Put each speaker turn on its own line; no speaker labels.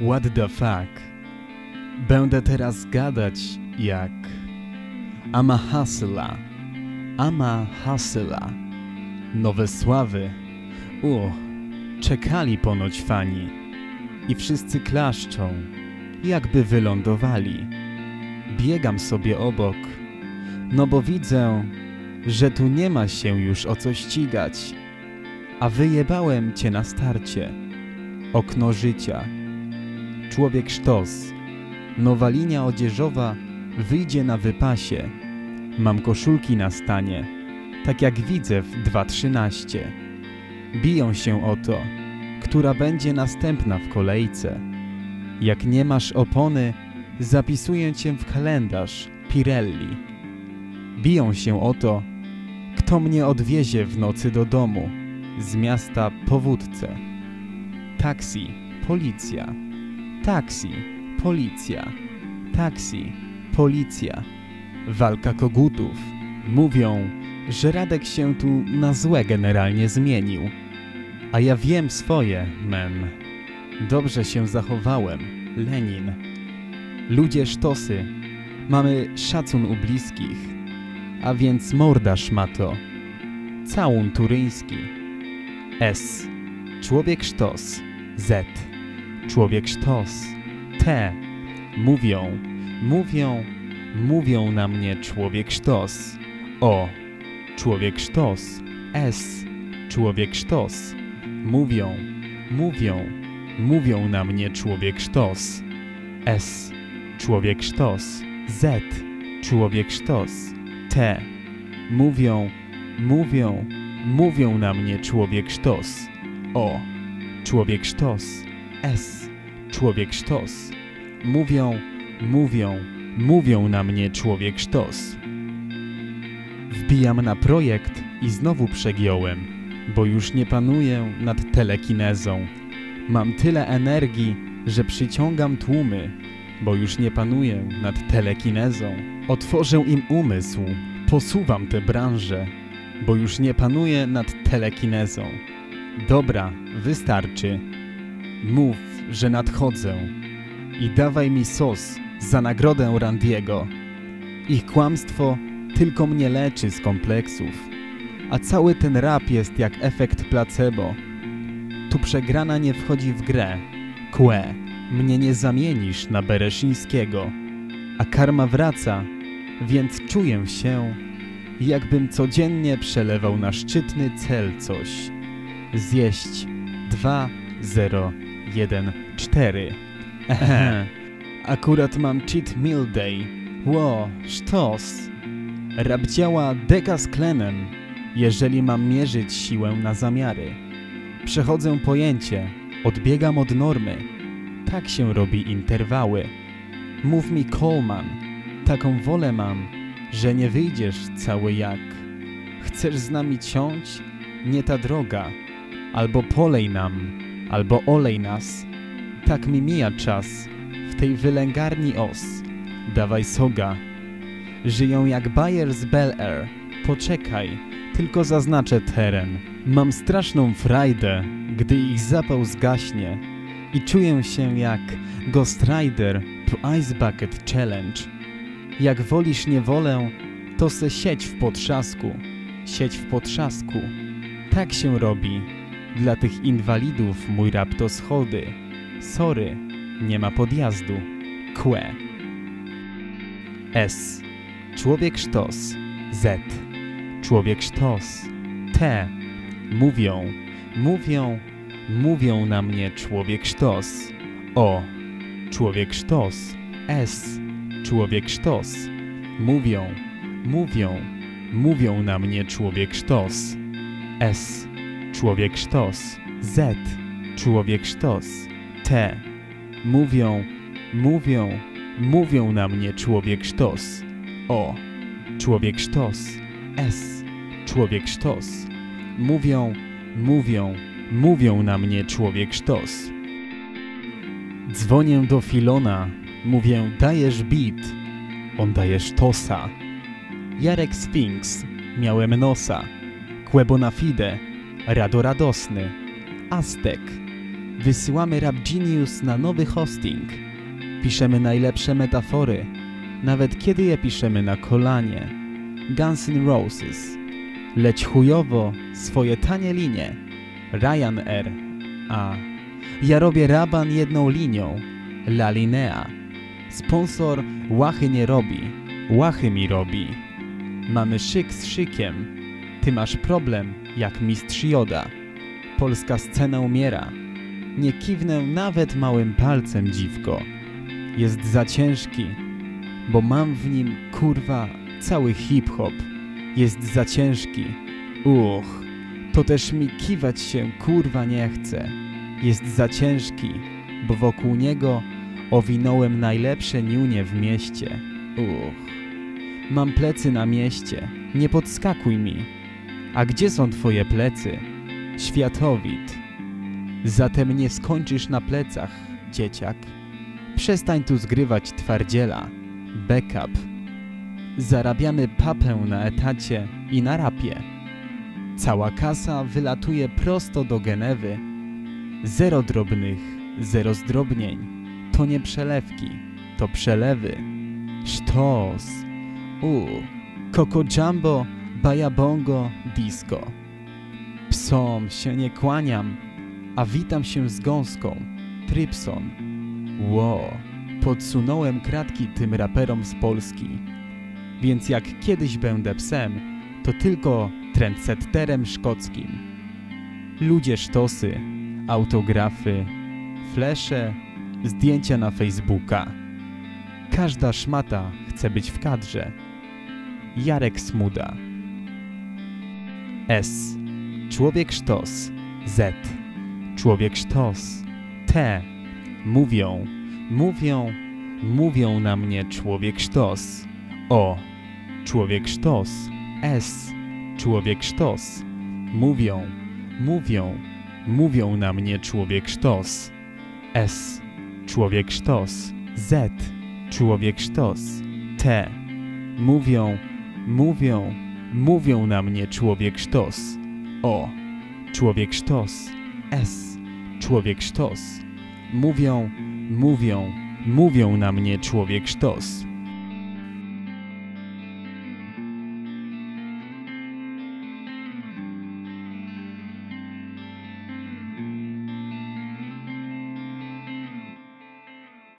What the fuck? Będę teraz gadać jak Ama Hasla. Ama. Nowe sławy. U, czekali ponoć fani. I wszyscy klaszczą, jakby wylądowali. Biegam sobie obok, no bo widzę, że tu nie ma się już o co ścigać. A wyjebałem cię na starcie. Okno życia. Człowiek sztos. Nowa linia odzieżowa wyjdzie na wypasie. Mam koszulki na stanie, tak jak widzę w 2.13. Biją się o to, która będzie następna w kolejce. Jak nie masz opony, zapisuję cię w kalendarz Pirelli. Biją się o to, kto mnie odwiezie w nocy do domu, z miasta po wódce. Taksi, policja. Taksi, policja. Taksi, policja. Walka kogutów. Mówią, że Radek się tu na złe generalnie zmienił. A ja wiem swoje, men. Dobrze się zachowałem, Lenin. Ludzie sztosy. Mamy szacun u bliskich. A więc morda szmato. Całun turyński. S. Człowiek sztos. Z. Człowiek sztos. T. Mówią, mówią, mówią na mnie człowiek sztos. O. Człowiek sztos. S. Człowiek sztos. Mówią, mówią, mówią na mnie człowiek sztos. S. Człowiek sztos. Z. Człowiek sztos. T. Mówią, mówią, mówią na mnie człowiek sztos. O. Człowiek sztos. S. Człowiek sztos. Mówią, mówią, mówią na mnie człowiek sztos. Wbijam na projekt i znowu przegiąłem, bo już nie panuję nad telekinezą. Mam tyle energii, że przyciągam tłumy, bo już nie panuję nad telekinezą. Otworzę im umysł, posuwam tę branżę, bo już nie panuję nad telekinezą. Dobra, wystarczy. Mów, że nadchodzę i dawaj mi sos za nagrodę Randiego. Ich kłamstwo tylko mnie leczy z kompleksów, a cały ten rap jest jak efekt placebo. Tu przegrana nie wchodzi w grę. Kłe, mnie nie zamienisz na Bereszyńskiego, a karma wraca, więc czuję się, jakbym codziennie przelewał na szczytny cel coś. Zjeść 2, 0, 1, 4. Ehe. Akurat mam cheat meal day. Ło, sztos. Rap działa deka z klenem, jeżeli mam mierzyć siłę na zamiary. Przechodzę pojęcie, odbiegam od normy. Tak się robi interwały. Mów mi Coleman, taką wolę mam, że nie wyjdziesz cały jak. Chcesz z nami ciąć? Nie ta droga. Albo polej nam, albo olej nas. Tak mi mija czas w tej wylęgarni os. Dawaj soga. Żyją jak Bayer z Bel Air. Poczekaj, tylko zaznaczę teren. Mam straszną frajdę, gdy ich zapał zgaśnie i czuję się jak Ghost Rider to Ice Bucket Challenge. Jak wolisz niewolę, to se sieć w potrzasku. Sieć w potrzasku. Tak się robi. Dla tych inwalidów mój rap to schody. Sorry, nie ma podjazdu. Kłe. S. Człowiek sztos. Z. Człowiek sztos. T. Mówią, mówią, mówią na mnie człowiek sztos. O. Człowiek sztos. S. Człowiek sztos. Mówią, mówią, mówią na mnie człowiek sztos. S. Człowiek sztos. Z. Człowiek sztos. T. Mówią, mówią, mówią na mnie człowiek sztos. O. Człowiek sztos. S. Człowiek sztos. Mówią, mówią, mówią na mnie człowiek sztos. Dzwonię do Filona, mówię dajesz beat, on daje sztosa. Jarek Sphinx, miałem nosa, Quebo na fide, rado radosny, Aztek. Wysyłamy Rap Genius na nowy hosting. Piszemy najlepsze metafory, nawet kiedy je piszemy na kolanie. Guns N' Roses. Leć chujowo swoje tanie linie. Ryanair. A. Ja robię raban jedną linią. La Linea. Sponsor łachy nie robi. Łachy mi robi. Mamy szyk z szykiem. Ty masz problem jak mistrz Joda. Polska scena umiera. Nie kiwnę nawet małym palcem, dziwko. Jest za ciężki, bo mam w nim, kurwa, cały hip-hop. Jest za ciężki. Uch, to też mi kiwać się, kurwa, nie chce. Jest za ciężki, bo wokół niego owinąłem najlepsze niunie w mieście. Uch, mam plecy na mieście, nie podskakuj mi. A gdzie są twoje plecy? Światowid. Zatem nie skończysz na plecach, dzieciak. Przestań tu zgrywać twardziela. Backup. Zarabiamy papę na etacie i na rapie. Cała kasa wylatuje prosto do Genewy. Zero drobnych, zero zdrobnień. To nie przelewki, to przelewy. Sztos. U. Coco Jumbo, Bayabongo, Disco. Psom się nie kłaniam, a witam się z gąską. Trypson. Ło, podsunąłem kratki tym raperom z Polski. Więc jak kiedyś będę psem, to tylko trendsetterem szkockim. Ludzie sztosy, autografy, flesze, zdjęcia na Facebooka. Każda szmata chce być w kadrze. Jarek Smuda. S. Człowiek sztos. Z. Człowiek sztos. T. Mówią, mówią, mówią na mnie człowiek sztos. O. Człowiek sztos. S. Człowiek sztos. Mówią, mówią, mówią na mnie człowiek sztos. S. Człowiek sztos. Z. Człowiek sztos. T. Mówią, mówią, mówią na mnie człowiek sztos. O. Człowiek sztos. S. Człowiek sztos. Mówią, mówią, mówią na mnie człowiek sztos.